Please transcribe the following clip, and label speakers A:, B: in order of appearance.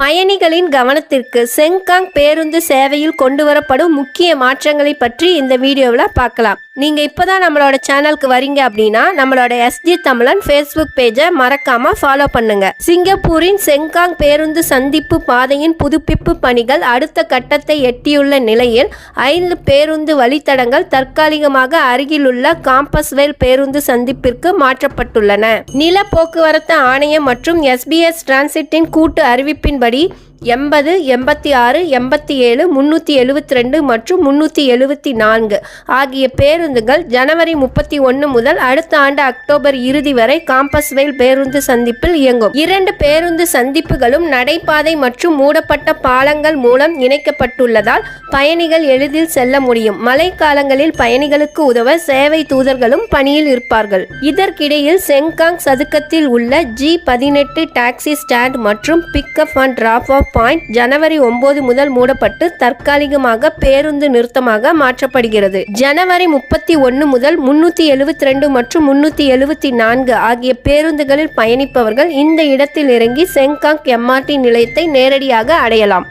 A: பயணிகளின் கவனத்திற்கு செங்காங் பேருந்து சேவையில் கொண்டு வரப்படும் முக்கிய மாற்றங்களை பற்றி இந்த வீடியோவில் பார்க்கலாம். நீங்கள் இப்போ தான் நம்மளோட சேனலுக்கு வரீங்க அப்படின்னா நம்மளோட எஸ்ஜி தமிழன் ஃபேஸ்புக் பேஜை மறக்காமல் ஃபாலோ பண்ணுங்கள் சிங்கப்பூரின் செங்காங் பேருந்து சந்திப்பு பாதையின் புதுப்பிப்பு பணிகள் அடுத்த கட்டத்தை எட்டியுள்ள நிலையில் ஐந்து பேருந்து வழித்தடங்கள் தற்காலிகமாக அருகிலுள்ள காம்பஸ்வேல் பேருந்து சந்திப்பிற்கு மாற்றப்பட்டுள்ளன. நில போக்குவரத்து ஆணையம் மற்றும் எஸ்பிஎஸ் டிரான்சிட்டின் கூட்டு அறிவிப்பின்படி எண்பது எண்பத்தி ஆறு எண்பத்தி ஏழு முந்நூற்றி எழுபத்தி ரெண்டு மற்றும் முந்நூற்றி எழுபத்தி நான்கு ஆகிய பேருந்துகள் ஜனவரி முப்பத்தி ஒன்று முதல் அடுத்த ஆண்டு அக்டோபர் இறுதி வரை காம்பஸ்வேல் பேருந்து சந்திப்பில் இயங்கும். இரண்டு பேருந்து சந்திப்புகளும் நடைபாதை மற்றும் மூடப்பட்ட பாலங்கள் மூலம் இணைக்கப்பட்டுள்ளதால் பயணிகள் எளிதில் செல்ல முடியும். மழைக்காலங்களில் பயணிகளுக்கு உதவ சேவை தூதர்களும் பணியில் இருப்பார்கள். இதற்கிடையில் செங்காங் சதுக்கத்தில் உள்ள ஜி பதினெட்டு டாக்ஸி ஸ்டாண்ட் மற்றும் pickup and drop off point ஜனவரி ஒன்பது முதல் மூடப்பட்டு தற்காலிகமாக பேருந்து நிறுத்தமாக மாற்றப்படுகிறது. ஜனவரி முப்பத்தி ஒன்று முதல் முன்னூற்றி எழுபத்தி ரெண்டு மற்றும் முன்னூற்றி எழுபத்தி நான்கு ஆகிய பேருந்துகளில் பயணிப்பவர்கள் இந்த இடத்தில் இறங்கி செங்காங் எம்ஆர்டி நிலையத்தை நேரடியாக அடையலாம்.